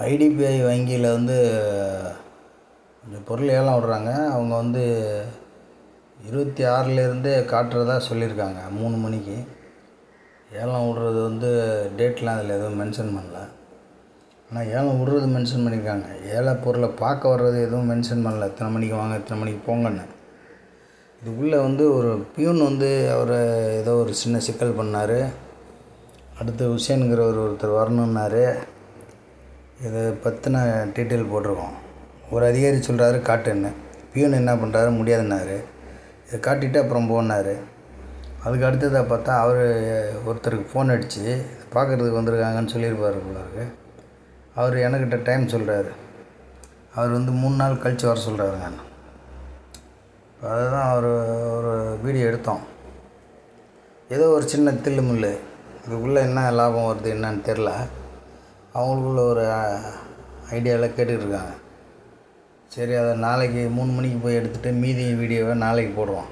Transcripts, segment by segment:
IDBI வங்கியில் வந்து கொஞ்சம் பொருள் ஏலம் விடுறாங்க. அவங்க வந்து இருபத்தி ஆறுலேருந்தே காட்டுறதா சொல்லியிருக்காங்க. மூணு மணிக்கு. ஏலம் விடுறது வந்து டேட்லாம் அதில் எதுவும் மென்ஷன் பண்ணல. ஆனால் ஏலம் விடுறது மென்ஷன் பண்ணியிருக்காங்க. ஏல பொருளை பார்க்க வர்றது எதுவும் மென்ஷன் பண்ணல. இத்தனை மணிக்கு வாங்க இத்தனை மணிக்கு போங்கன்னு. இதுக்குள்ளே வந்து ஒரு பியூன் வந்து அவர் ஏதோ ஒரு சின்ன சிக்கல் பண்ணார். அடுத்து ஹுசேனுங்கிற ஒருத்தர் வரணுன்னாரு இதை பற்றின டீட்டெயில் போட்டிருக்கோம். ஒரு அதிகாரி சொல்கிறாரு காட்டுன்னு. பியூன் என்ன பண்ணுறாரு முடியாதுன்னாரு. இதை காட்டிட்டு அப்புறம் போனார். அதுக்கு அடுத்ததாக பார்த்தா அவர் ஒருத்தருக்கு ஃபோன் அடித்து பார்க்குறதுக்கு வந்திருக்காங்கன்னு சொல்லியிருப்பார் போல அவர் எனக்கிட்ட டைம் சொல்கிறாரு அவர் வந்து மூணு நாள் கழித்து வர சொல்கிறாருங்க அதுதான் அவர் ஒரு வீடியோ எடுத்தோம். ஏதோ ஒரு சின்ன தில்லு இதுக்குள்ளே என்ன லாபம் வருது என்னன்னு தெரில அவங்களுக்குள்ள ஒரு ஐடியாவில் கேட்டுக்கிட்டு இருக்காங்க சரி அதை நாளைக்கு மூணு மணிக்கு போய் எடுத்துகிட்டு மீதி வீடியோவை நாளைக்கு போடுவோம்.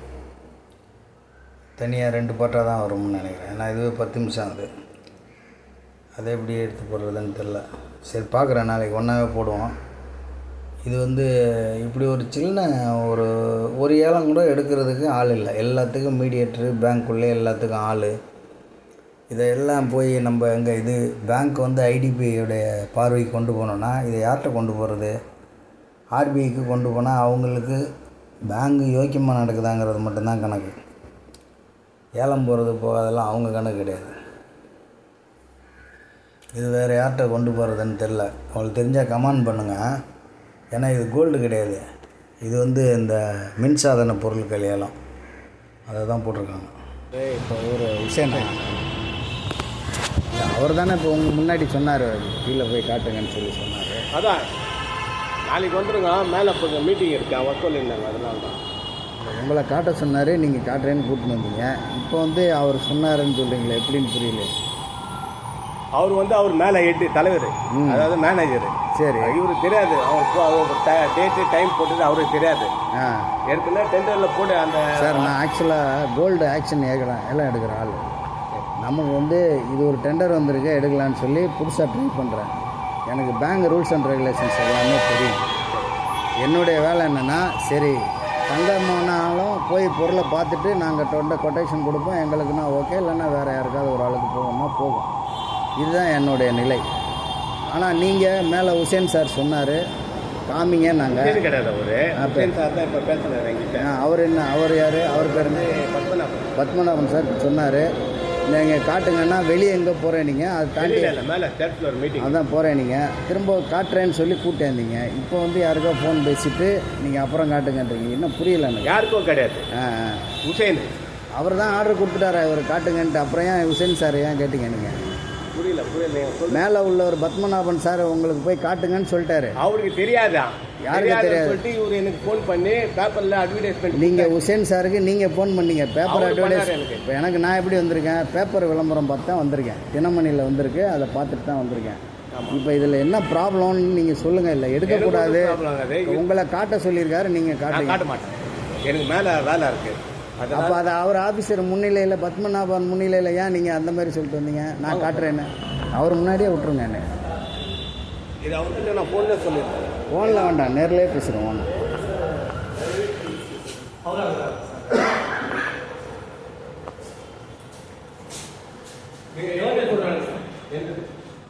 தனியாக ரெண்டு பாட்டாக தான் வரும்னு நினைக்கிறேன். ஏன்னா இதுவே பத்து நிமிஷம் ஆகுது. அதை எப்படி எடுத்து போடுறதுன்னு தெரில. சரி பார்க்குறேன். நாளைக்கு ஒன்றாவே போடுவோம். இது வந்து இப்படி ஒரு சின்ன ஒரு ஒரு ஏலம் கூட எடுக்கிறதுக்கு ஆள் இல்லை. எல்லாத்துக்கும் மீடியேட்ரு பேங்க்குள்ளே எல்லாத்துக்கும் ஆள். இதையெல்லாம் போய் நம்ம எங்கே இது பேங்க் வந்து ஐடிபிஐயோடைய பார்வைக்கு கொண்டு போனோன்னா இதை யார்கிட்ட கொண்டு போகிறது ஆர்பிஐக்கு கொண்டு போனால் அவங்களுக்கு பேங்கு யோக்கியமாக நடக்குதாங்கிறது மட்டும்தான் கணக்கு. ஏலம் போகிறது போகாதெல்லாம் அவங்க கணக்கு கிடையாது. இது வேறு யார்கிட்ட கொண்டு போகிறதுன்னு தெரில அவங்களுக்கு தெரிஞ்சால் கமெண்ட் பண்ணுங்கள் ஏன்னா இது கோல்டு கிடையாது. இது வந்து இந்த மின்சாதன பொருட்கள் ஏலம். அதை தான் போட்டிருக்காங்க. இப்போ ஒரு விஷயம் அவர் தானே இப்போ உங்கள் முன்னாடி சொன்னார் கீழே போய் காட்டுங்கன்னு சொல்லி சொன்னார். அதான். நாளைக்கு வந்துருங்க. மேலே கொஞ்சம் மீட்டிங் இருக்கு. ஒர்க் பண்ணியிருந்தாங்க அதனால தான். உங்களை காட்ட சொன்னார் நீங்கள் காட்டுறேன்னு கூட்டின்னு வந்தீங்க. இப்போ வந்து அவர் சொன்னாருன்னு சொல்கிறீங்களே எப்படின்னு புரியல. அவர் வந்து அவர் மேலே எட்டு தலைவர். ம். அதாவது மேனேஜர் சரி. இவருக்கு தெரியாது. அவர் போ- அவர் டேட்டு டைம் போட்டது அவருக்கு தெரியாது. ஏற்கனவே டெண்டரில் போட்டு அந்த சார் நான் ஆக்சுவலாக கோல்டு ஆக்ஷன் ஏற்கிறேன் எல்லாம் எடுக்கிற ஆள். நமக்கு வந்து இது ஒரு டெண்டர் வந்திருக்கு எடுக்கலான்னு சொல்லி புதுசாக ட்ரை பண்ணுறேன் எனக்கு பேங்க் ரூல்ஸ் அண்ட் ரெகுலேஷன்ஸ் எல்லாமே தெரியும். என்னுடைய வேலை என்னென்னா சரி தங்கமானாலும் போய் பொருளை பார்த்துட்டு நாங்கள் டொண்ட கொட்டேஷன் கொடுப்போம். எங்களுக்குன்னா ஓகே இல்லைன்னா வேறு யாருக்காவது ஒரு ஆளுக்கு போகணும்னா போகும். இதுதான் என்னுடைய நிலை. ஆனால் நீங்கள் மேலே உசேன் சார் சொன்னார். காமிங்க நாங்கள் கிடையாது அவரு. சார் தான் இப்போ அவர் என்ன அவர் யார்? அவர் பேர் பத்மநாபன். பத்மநாபன் சார் சொன்னார். நீங்கள் காட்டுங்கன்னா வெளியே எங்கே போகிறேன் நீங்கள் அது தாண்டி மேலே தேர்ட் ஃப்ளோர் மீட்டிங் அதான் போகிறேன் நீங்கள் திரும்ப காட்டுறேன்னு சொல்லி கூட்டேந்தீங்க இப்போ வந்து யாருக்கோ ஃபோன் பேசிட்டு நீங்கள் அப்புறம் காட்டுங்கன்றீங்க. இன்னும் புரியல எனக்கு. யாருக்கும் கிடையாது. ஹுசேன் அவர் தான் ஆர்டர் கொடுத்துட்டாரு. அவர் காட்டுங்கன்ட்டு. அப்புறம் ஏன் ஹுசேன் சார் ஏன் கேட்டீங்க நீங்கள் புரியல புரியல. மேலே உள்ள ஒரு பத்மநாபன் சார் உங்களுக்கு போய் காட்டுங்கன்னு சொல்லிட்டாரு. அவருக்கு தெரியாதா? யாருக்கு தெரியாது? சொல்லிட்டு இவர் எனக்கு ஃபோன் பண்ணி பேப்பரில் அட்வர்டைஸ்மெண்ட் நீங்கள் உசேன் சாருக்கு நீங்கள் ஃபோன் பண்ணீங்க. Paper advertise. இப்போ எனக்கு நான் எப்படி வந்திருக்கேன்? பேப்பர் விளம்பரம் பார்த்து தான் வந்திருக்கேன். தினமணியில் வந்திருக்கு. அதை பார்த்துட்டு தான் வந்திருக்கேன். இப்போ இதில் என்ன ப்ராப்ளம்னு நீங்கள் சொல்லுங்கள் இல்லை எடுக்கக்கூடாது. உங்களை காட்ட சொல்லியிருக்காரு நீங்கள் காட்ட மாட்டேன். எனக்கு மேலே வேலை இருக்கு. அதனால அப்போ அதை அவர் ஆஃபீஸர் முன்னிலையில் பத்மநாபன் முன்னிலையில் ஏன் நீங்கள் அந்த மாதிரி சொல்லிட்டு வந்தீங்க? நான் காட்டுறேன்னு. அவர் முன்னாடியே விட்டுருங்க என்ன. இது அவர்கிட்ட நான் ஃபோனில் சொல்லியிருக்கேன் ஃபோனில் வேண்டாம் நேர்லேயே பேசுகிறேன் வாங்க.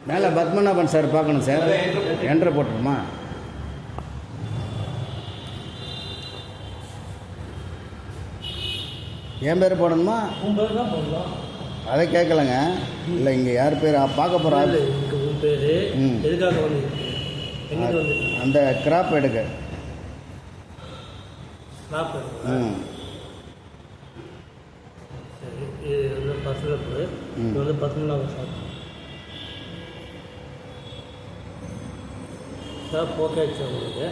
மேலே பத்மநாபன் சார் பார்க்கணும் சார். என்ட்ரு போட்டுருமா? என் பேர் போடணுமா? அதை கேட்கலங்க. இல்லை இங்கே யார் பேர்? பார்க்க போகிறா எனக்கு உன் பேரு. எதுக்காக வந்து அந்த கிராப் எடுக்க. ஸ்னாப் ம். சரி இது வந்து பசுரப்பு ம். இது வந்து பத்மநாப ஷாப் ஷாப் ஓகே ஆச்சு உங்களுக்கு?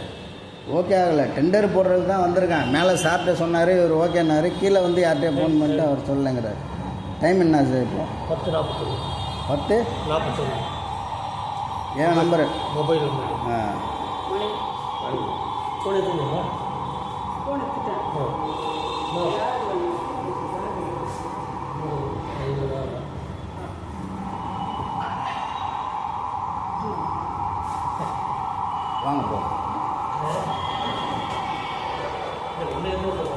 ஓகே ஆகலை. டெண்டர் போடுறதுக்கு தான் வந்திருக்கேன். மேலே சார்கிட்ட சொன்னார் இவர் ஓகேனாரு கீழே வந்து யார்கிட்டயே ஃபோன் பண்ணிட்டு அவர் சொல்லலைங்கிறார். டைம் என்ன சார் இப்போ? பத்து நாற்பத்தொன்று பத்து? நாற்பத்தொன்று ஏன் நம்பரு மொபைல் நம்பர் ஆ. ஃபோன் எடுத்துங்களா ஃபோன் வாங்க でもおめでとうご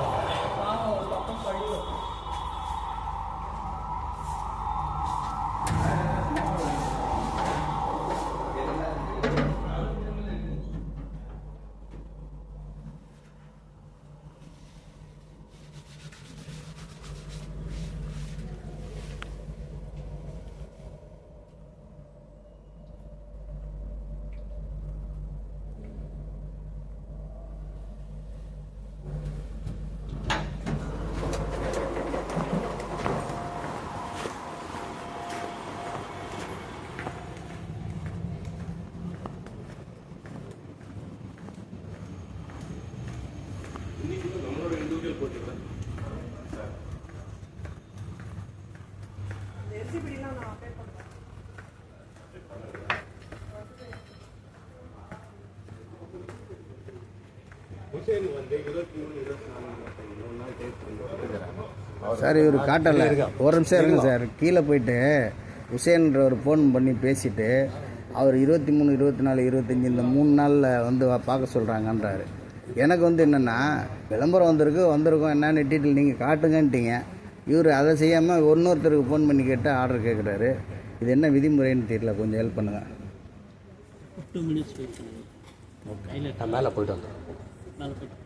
ஹுசேன் வந்து இருபத்தி மூணு இருபத்தி நாலு இருபத்தஞ்சு மூணு நாள் டேட் பண்ணி சார் இவர் காட்டலை. ஒரு நிமிஷம் இருங்க சார். கீழே போயிட்டு உசேன்றவர் ஃபோன் பண்ணி பேசிட்டு அவர் இருபத்தி மூணு இருபத்தி நாலு இருபத்தஞ்சி இந்த மூணு நாளில் வந்து பார்க்க சொல்கிறாங்கன்றாரு எனக்கு வந்து என்னென்னா விளம்பரம் வந்திருக்கு வந்திருக்கோம் என்னன்னு டீட்டெயில் நீங்கள் காட்டுங்கன்ட்டீங்க. இவர் அதை செய்யாமல் இன்னொருத்தருக்கு ஃபோன் பண்ணி கேட்டு ஆர்டர் கேட்குறாரு இது என்ன விதிமுறைன்னு தெரியல. கொஞ்சம் ஹெல்ப் பண்ணுங்கள் டூ மினிட்ஸ் வெயிட் மேலே போயிட்டு வந்தேன் மேலே போயிட்டு.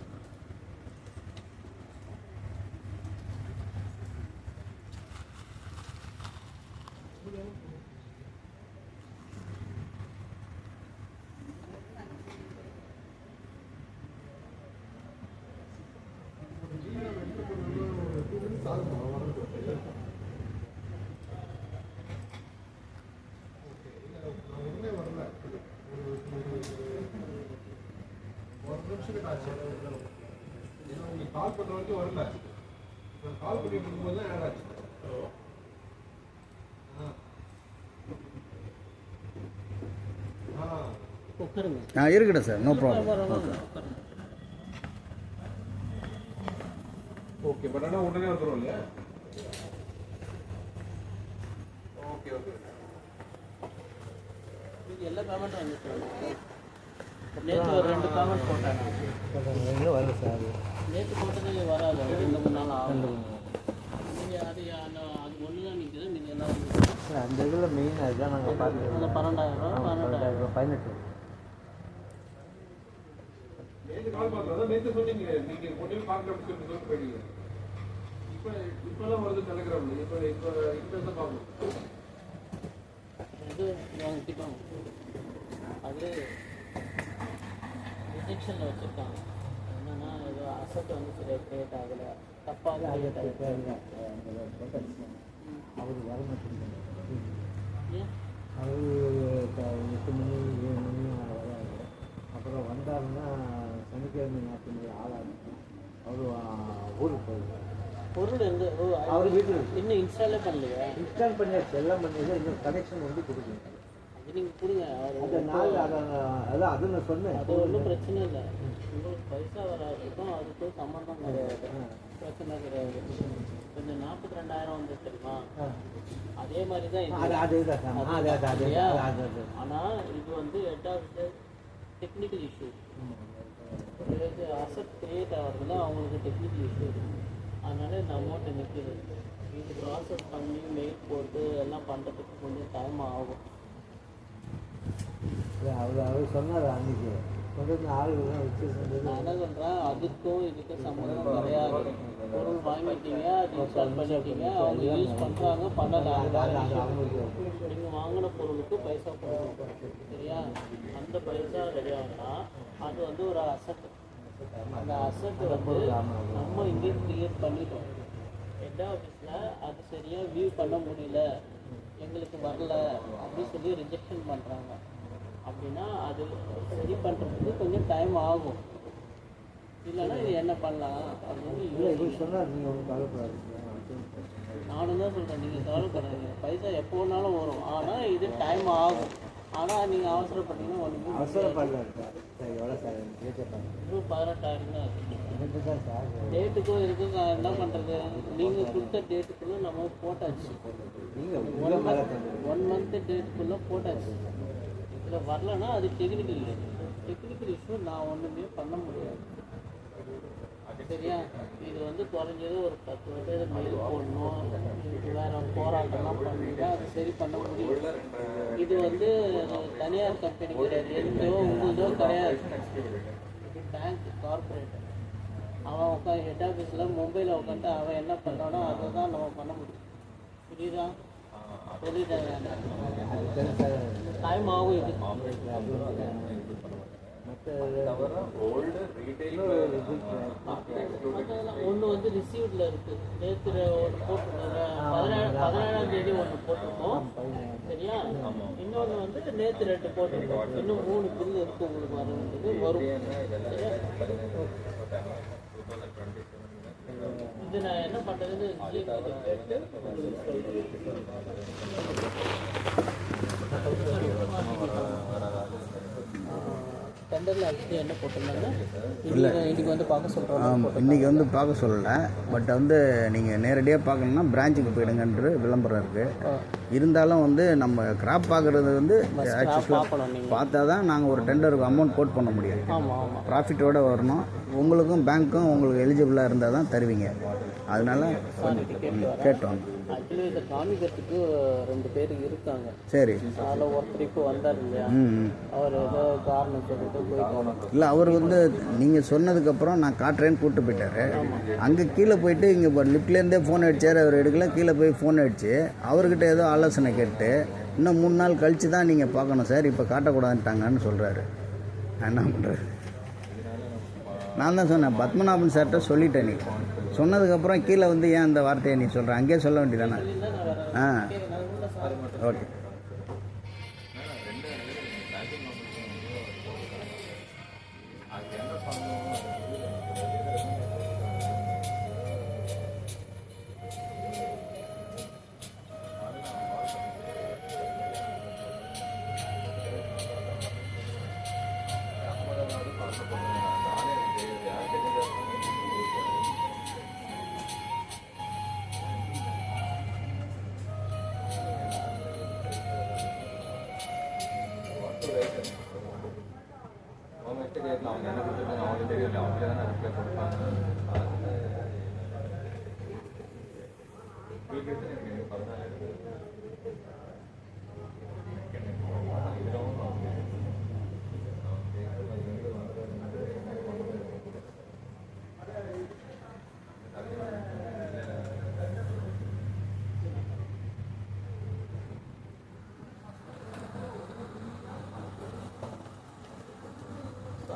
கால் பண்ணுற வரைக்கும் வரல இப்போ கால் பண்ணிட்டு இருக்கும்போது தான் ஆட் ஆச்சு. ஆ. இருக்கட்டும் sir no problem okay but ஆனால் உடனே வந்துடும் இல்லையா? ஓகே ஓகே இது எல்லா பேமெண்ட்டும் வந்துச்சு நேற்று ஒரு ரெண்டு பேமெண்ட் போட்டாங்க வரல சார். நேற்று போட்டது வராது. ரெண்டு மூணு நாள் ஆகும். நீங்கள் அது அந்த- அது ஒன்று தான் நிற்குது நீங்கள் என்ன சார் அந்த இதில் மெயின் அதுதான் நாங்கள் பார்த்துருக்கோம் அந்த பன்னெண்டாயிரம் ரூபா? பன்னெண்டாயிரம். ரூபா பதினெட்டு. நேற்று கால் பண்ணுறதா நேற்று சொன்னீங்க. நீங்கள் கொண்டு போய் பார்க்கல அப்படின்னு சொல்லி சொல்லிட்டு போயிட்டீங்க. இப்போ இப்போதான் வருது டெலிகிராமில் இப்போ இப்போ இப்போ தான் பார்க்கணும்? இது வாங்க கிட்ட வாங்க. அது ரிஜெக்ஷனில் வச்சுருக்காங்க. அசட் வந்து சரியாக கிரியேட் ஆகலை தப்பாக கிரியேட் ஆகலை அவர் வர மாட்டேங்க ஏன் அவர் எட்டு மணி ஏழு மணி வராது அப்புறம் வந்தாருன்னா சனிக்கிழமை ஞாயிற்றுக்கிழமை ஆளாக அவர் ஊருக்கு போயிருக்காரு பொருள் எங்க அவர் வீட்டில். இன்னும் இன்ஸ்டாலே பண்ணலையா இன்ஸ்டால் பண்ணியாச்சு எல்லாம் பண்ணியாச்சு இன்னும் கனெக்ஷன் வந்து கொடுக்கணும் அது நீங்கள் கொடுங்க அந்த நாள் அதை அதான் அது நான் சொன்னேன். அது ஒன்றும் பிரச்சனை இல்லை. உங்களுக்கு பைசா வராதுக்கும் அதுக்கும் சம்மந்தம் கிடையாது. பிரச்சனை கிடையாது. கொஞ்சம் நாற்பத்தி ரெண்டாயிரம் வந்து தெரியுமா அதே மாதிரி தான். அது அது இதான் சார். அது அது அது சரியா? அது அது அது. ஆனா இது வந்து head of technical issue asset create ஆகிறதுல அவங்களுக்கு டெக்னிக்கல் இஷ்யூ அதனால இந்த அமௌண்ட் நிற்கிது இது ப்ராசஸ் பண்ணி மெயில் போட்டு எல்லாம் பண்ணுறதுக்கு கொஞ்சம் டைம் ஆகும். அது அவர் அவர் சொன்னார் அன்னைக்கு. கொண்டு வந்து ஆளுகள்லாம் வச்சு நான் என்ன சொல்கிறேன் அதுக்கும் இதுக்கும் சம்மந்தம் கிடையாது. பொருள் வாங்கிட்டீங்க அது இன்ஸ்டால் பண்ணிட்டீங்க அவங்க யூஸ் பண்ணுறாங்க பண்ணலாம் நீங்கள் வாங்கின பொருளுக்கு பைசா கொடுக்கணும் சரியா? அந்த பைசா ரெடி ஆகுனா அது வந்து ஒரு அசட் அந்த அசட் வந்து நம்ம இங்கே கிரியேட் பண்ணிட்டோம். ஹெட் ஆஃபீஸில் அது சரியாக வியூ பண்ண முடியல. எங்களுக்கு வரல. அப்படின்னு சொல்லி ரிஜெக்ஷன் பண்ணுறாங்க அப்படின்னா அது சரி பண்ணுறதுக்கு கொஞ்சம் டைம் ஆகும். இல்லைன்னா இது என்ன பண்ணலாம் அப்படின்னு. இவர் சொன்னார் நீங்கள் ஒன்றும் கவலைப்படாதீங்க. நானும் தான் சொல்கிறேன் நீங்கள் கவலைப்படாதீங்க. பைசா எப்போ வேணாலும் வரும். ஆனால் இது டைம் ஆகும். ஆனால் நீங்கள் அவசரப்பட்டீங்கன்னா ஒன்றுமே அவசரப்படல சார். எவ்வளோ சார்? இன்னும் பதினெட்டாயிரம் தான் இருக்கு. எனக்கு தான் சார் டேட்டுக்கும் இதுக்கும் நான் என்ன பண்ணுறது நீங்கள் கொடுத்த டேட்டுக்குள்ளே நம்ம போட்டாச்சு. நீங்கள் ஒன் மந்த் ஒன் மந்த் டேட்டுக்குள்ளே போட்டாச்சு. இதில் வரலன்னா அது டெக்னிக்கல் டெக்னிக்கல் இஷ்யூ நான் ஒன்றுமே பண்ண முடியாது. சரியா? இது வந்து குறைஞ்சது ஒரு பத்து வருஷம் மயில் போடணும். இதுக்கு வேற போராட்டம்லாம் பண்ணிட்டா அது சரி பண்ண முடியும். இது வந்து தனியார் கம்பெனி கிடையாது. எந்தோ உங்களுதோ கிடையாது. பேங்க் கார்பரேட் அவன் உட்காந்து ஹெட் ஆஃபீஸில் மும்பையில் உட்காந்து அவன் என்ன பண்ணானோ அதை தான் நம்ம பண்ண முடியும். புரியுதா? டைம் ஆகும் இது ஒன்று வந்து ரிசீவ்டில் இருக்குது நேற்று ஒன்று போட்டிருக்கோம் பதினேழு பதினேழாம் தேதி ஒன்று போட்டிருக்கோம் சரியா இன்னொன்று வந்து நேற்று ரெண்டு போட்டிருக்கோம் இன்னும் மூணு பில்லு இருக்கு உங்களுக்கு வர வேண்டியது வரும் சரியா இது நான் என்ன பண்ணுறதுன்னு டெண்டரில் ஆக்சுவலி என்ன போட்டிருந்தாங்க. இன்னைக்கு இன்னைக்கு வந்து பார்க்க சொல்கிறோம் ஆமாம் இன்றைக்கி வந்து பார்க்க சொல்லலை. பட் வந்து நீங்கள் நேரடியாக பார்க்கணுன்னா பிரான்ச்சுக்கு போயிடுங்கன்ற விளம்பரம் இருக்குது இருந்தாலும் வந்து நம்ம கிராப் பார்க்குறது வந்து ஆக்சுவலாக பார்த்தா தான் நாங்கள் ஒரு டெண்டருக்கு அமௌண்ட் கோட் பண்ண முடியும். ப்ராஃபிட்டோட வரணும். உங்களுக்கும் பேங்க்கும் உங்களுக்கு எலிஜிபிளாக இருந்தால் தான் தருவீங்க. அதனால கேட்டோம். ஆக்சுவலி இதை காமிக்கிறதுக்கு ரெண்டு பேர் இருக்காங்க. சரி. அதில் ஒருத்தர் இப்போ வந்தார் இல்லையா. அவர் ஏதோ காரணம் சொல்லிட்டு போயிட்டு இல்லை அவர் வந்து நீங்கள் சொன்னதுக்கப்புறம் நான் காட்டுறேன்னு கூப்பிட்டு போயிட்டாரு. அங்கே கீழே போயிட்டு இங்கே லிஃப்ட்லேருந்தே ஃபோன் அடிச்சார் அவர் எடுக்கல. கீழே போய் ஃபோன் அடிச்சு அவர்கிட்ட ஏதோ ஆலோசனை கேட்டு இன்னும் மூணு நாள் கழித்து தான் நீங்கள் பார்க்கணும் சார் இப்போ காட்டக்கூடாதுன்ட்டாங்கன்னு சொல்கிறாரு என்ன பண்ணுறது நான் தான் சொன்னேன் பத்மநாபன் சார்கிட்ட சொல்லிட்டேன் நீ. சொன்னதுக்கப்புறம் கீழே வந்து ஏன் அந்த வார்த்தையை நீ சொல்கிற அங்கேயே சொல்ல வேண்டியதானே ஆ. ஓகே. Thank you.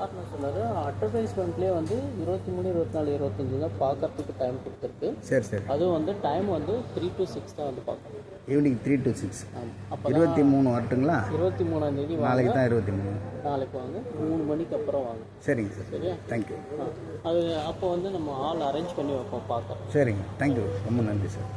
காரணம் சொன்னார் அட்வர்டைஸ்மெண்ட்லேயே வந்து இருபத்தி மூணு இருபத்தி நாலு இருபத்தஞ்சு தான் பார்க்கறதுக்கு டைம் கொடுத்துருக்கு. சரி சரி. அதுவும் வந்து டைம் வந்து த்ரீ டு சிக்ஸ் தான் வந்து பார்க்கணும் ஈவினிங் த்ரீ டு சிக்ஸ் இருபத்தி மூணு வரட்டுங்களா? இருபத்தி மூணாம் தேதி வாங்க. நாளைக்கு தான் இருபத்தி மூணு. நாளைக்கு வாங்க. மூணு மணிக்கு அப்புறம் வாங்க. சரிங்க சார் சரியா? தேங்க்யூ. அது அப்போ வந்து நம்ம ஆள் அரேஞ்ச் பண்ணி வைப்போம் பார்க்குறோம் சரிங்க. தேங்க்யூ ரொம்ப நன்றி சார்